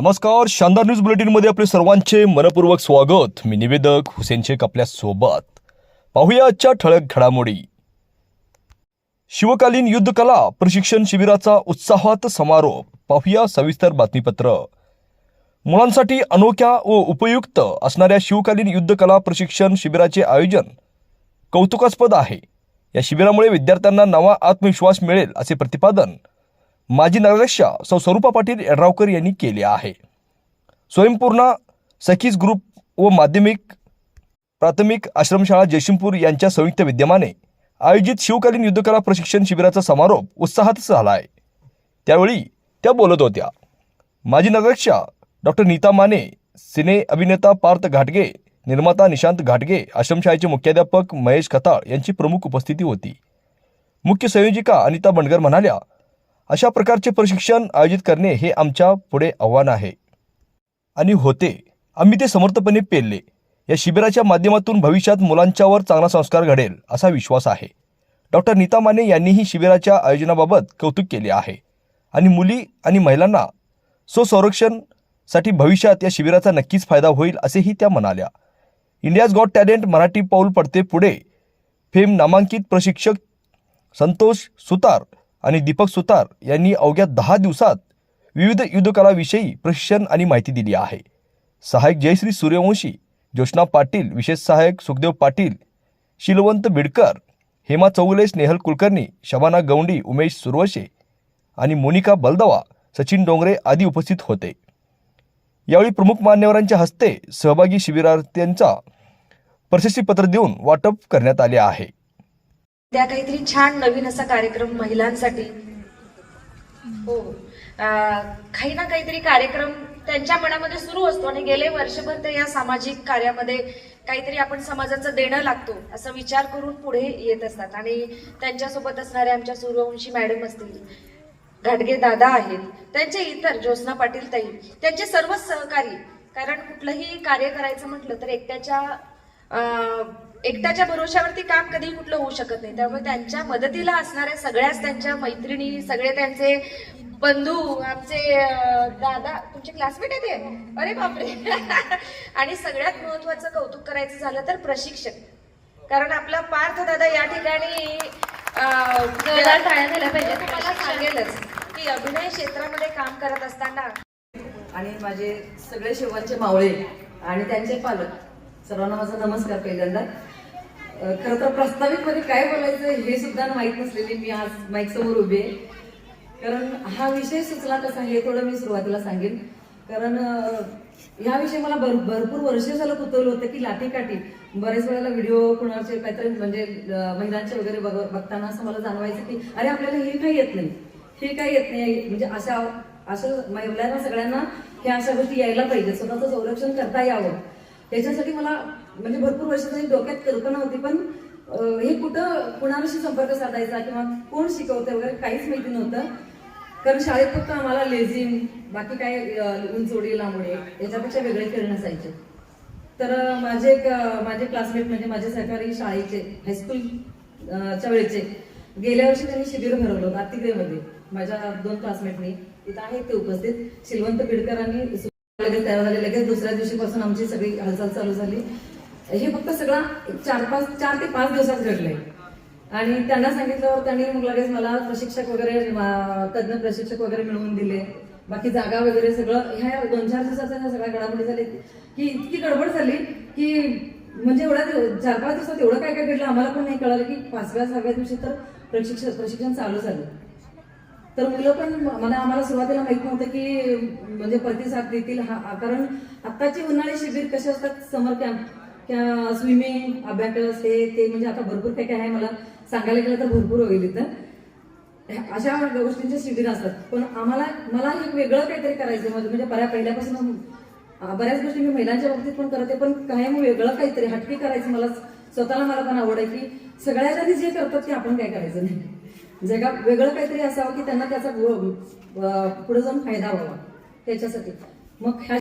नमस्कार शानदार न्यूज बुलेटिनमध्ये आपले सर्वांचे मनपूर्वक स्वागत. मी निवेदक हुसेन शेख आपल्यासोबत. पाहूया आजच्या ठळक घडामोडी. शिवकालीन युद्धकला प्रशिक्षण शिबिराचा उत्साहात समारोप. पाहूया सविस्तर बातमीपत्र. मुलांसाठी अनोख्या व उपयुक्त असणाऱ्या शिवकालीन युद्धकला प्रशिक्षण शिबिराचे आयोजन कौतुकास्पद आहे. या शिबिरामुळे विद्यार्थ्यांना नवा आत्मविश्वास मिळेल असे प्रतिपादन माजी नगराध्यक्षा सौ स्वरूपा पाटील यड्रावकर यांनी केले आहे. स्वयंपूर्ण सखीज ग्रुप व माध्यमिक प्राथमिक आश्रमशाळा जयसिंगपूर यांच्या संयुक्त विद्यमाने आयोजित शिवकालीन युद्धकला प्रशिक्षण शिबिराचा समारोप उत्साहात झाला आहे. त्यावेळी त्या बोलत होत्या. माजी नगराध्यक्षा डॉक्टर नीता माने सिने अभिनेता पार्थ घाटगे निर्माता निशांत घाटगे आश्रमशाळेचे मुख्याध्यापक महेश खताळ यांची प्रमुख उपस्थिती होती. मुख्य संयोजिका अनिता बंडगर म्हणाल्या अशा प्रकारचे प्रशिक्षण आयोजित करणे हे आमच्या पुढे आव्हान आहे. आणि होते. आम्ही ते समर्थपणे पेलले. या शिबिराच्या माध्यमातून भविष्यात मुलांच्यावर चांगला संस्कार घडेल असा विश्वास आहे. डॉक्टर नीता माने यांनीही शिबिराच्या आयोजनाबाबत कौतुक केले आहे. आणि मुली आणि महिलांना स्वसंरक्षणसाठी भविष्यात या शिबिराचा नक्कीच फायदा होईल असेही त्या म्हणाल्या. इंडियाज गॉट टॅलेंट मराठी पाऊल पडते पुढे. फेम नामांकित प्रशिक्षक संतोष सुतार आणि दीपक सुतार यांनी अवघ्या दहा दिवसात विविध युद्धकलाविषयी प्रशिक्षण आणि माहिती दिली आहे. सहाय्यक जयश्री सूर्यवंशी ज्योत्ना पाटील विशेष सहाय्यक सुखदेव पाटील शिलवंत बिडकर हेमा चौगुले स्नेहल कुलकर्णी शबाना गौंडी उमेश सुरवशे आणि मोनिका बलदवा सचिन डोंगरे आदी उपस्थित होते. यावेळी प्रमुख मान्यवरांच्या हस्ते सहभागी शिबिरार्थ्यांचा प्रशस्तीपत्र देऊन वाटप करण्यात आले आहे. त्या काहीतरी छान नवीन असा कार्यक्रम महिलांसाठी. हो. काही ना काहीतरी कार्यक्रम त्यांच्या मनामध्ये सुरू असतो आणि गेले वर्षभर ते या सामाजिक कार्यामध्ये काहीतरी आपण समाजाचं देणं लागतो असा विचार करून पुढे येत असतात. आणि त्यांच्यासोबत असणाऱ्या आमच्या सूर्यवंशी मॅडम असतील घाटगे दादा आहेत त्यांचे इतर ज्योत्ना पाटील ताई त्यांचे सर्वच सहकारी. कारण कुठलंही कार्य करायचं म्हटलं तर एकट्याच्या एकट्याच्या भरोश्यावरती काम कधी कुठलं होऊ शकत नाही त्यामुळे त्यांच्या मदतीला असणाऱ्या सगळ्याच त्यांच्या मैत्रिणी सगळे त्यांचे बंधू आमचे दादा तुमचे क्लासमेट आहेत हे? अरे बापरे आणि सगळ्यात महत्वाचं कौतुक करायचं झालं तर प्रशिक्षक कारण आपला पार्थ दादा या ठिकाणी. तुम्हाला सांगेलच की अभिनय क्षेत्रामध्ये काम करत असताना आणि माझे सगळे शेवटचे मावळे आणि त्यांचे पालक सर्वांना माझा नमस्कार पहिल्यांदा खरं तर प्रस्तावित मध्ये काय बोलायचं हे सुद्धा माहीत नसलेली मी आज माईक समोर उभी आहे. कारण हा विषय सुचला कसा हे थोडं मी सुरुवातीला सांगेन. कारण ह्या विषयी मला भर भरपूर वर्ष झालं कुतवलं होतं की लाठीकाठी. बरेच वेळेला व्हिडिओ कुणाचे काहीतरी म्हणजे महिलांचे वगैरे बघ- बघताना असं मला जाणवायचं की अरे आपल्याला हे काही येत नाही. हे काही येत नाही. म्हणजे अशा असं महिलांना सगळ्यांना ह्या अशा गोष्टी यायला पाहिजे. स्वतःचं संरक्षण करता यावं. त्याच्यासाठी मला म्हणजे भरपूर वर्ष झाली डोक्यात कल्पना होती पण हे कुठं कुणाशी संपर्क साधायचा किंवा कोण शिकवते वगैरे काहीच माहिती नव्हतं. कारण शाळेत फक्त आम्हाला लेझिम बाकी काय अं, उंचवडी याच्यापेक्षा वेगळे खेळ नसायचे तर माझे एक माझे क्लासमेट म्हणजे माझे सहकारी शाळेचे हायस्कूल च्या वेळेचे गेल्या वर्षी त्यांनी शिबिर भरवलं होतं आतिग्रेमध्ये माझ्या दोन क्लासमेटनी तिथं आहेत ते उपस्थित. शिलवंत बिडकरांनी लगेच तयार झाले लगेच दुसऱ्या दिवशीपासून आमची सगळी हालचाल चालू झाली. हे फक्त सगळं चार पाच चार ते पाच दिवसात घडलंय. आणि त्यांना सांगितल्यावर त्यांनी मग लगेच मला प्रशिक्षक वगैरे तज्ज्ञ प्रशिक्षक वगैरे मिळवून दिले. बाकी जागा वगैरे सगळं ह्या दोन चार दिवसाच्या ह्या सगळ्या घडामोडी झाली की इतकी गडबड झाली की म्हणजे एवढ्या चार पाच दिवसात एवढं काय काय घडलं आम्हाला पण नाही कळालं की पाचव्या सहाव्या दिवशी तर प्रशिक्षण प्रशिक्षण चालू झालं. तर मुलं पण मला आम्हाला सुरुवातीला माहीत नव्हतं की म्हणजे प्रतिसाद देतील हा कारण आत्ताची उन्हाळी शिबिर कसे असतात समर कॅम्प स्विमिंग अभ्यास हे ते म्हणजे आता भरपूर काही काय आहे. मला सांगायला गेलं तर भरपूर होईल इथं. अशा गोष्टींचे शिबिर असतात. पण आम्हाला मला एक वेगळं काहीतरी करायचं म्हणजे, म्हणजे बऱ्या पहिल्यापासून बऱ्याच गोष्टी मी महिलांच्या बाबतीत पण करते पण कायम वेगळं काहीतरी हटके करायचं. मला स्वतःला मला पण आवड आहे की सगळ्या जणी जे करतात ते आपण काय करायचं नाही. जगात वेगळं काहीतरी असावं की त्यांना त्याचा पुढे जाऊन फायदा व्हावा. त्याच्यासाठी. मग ह्या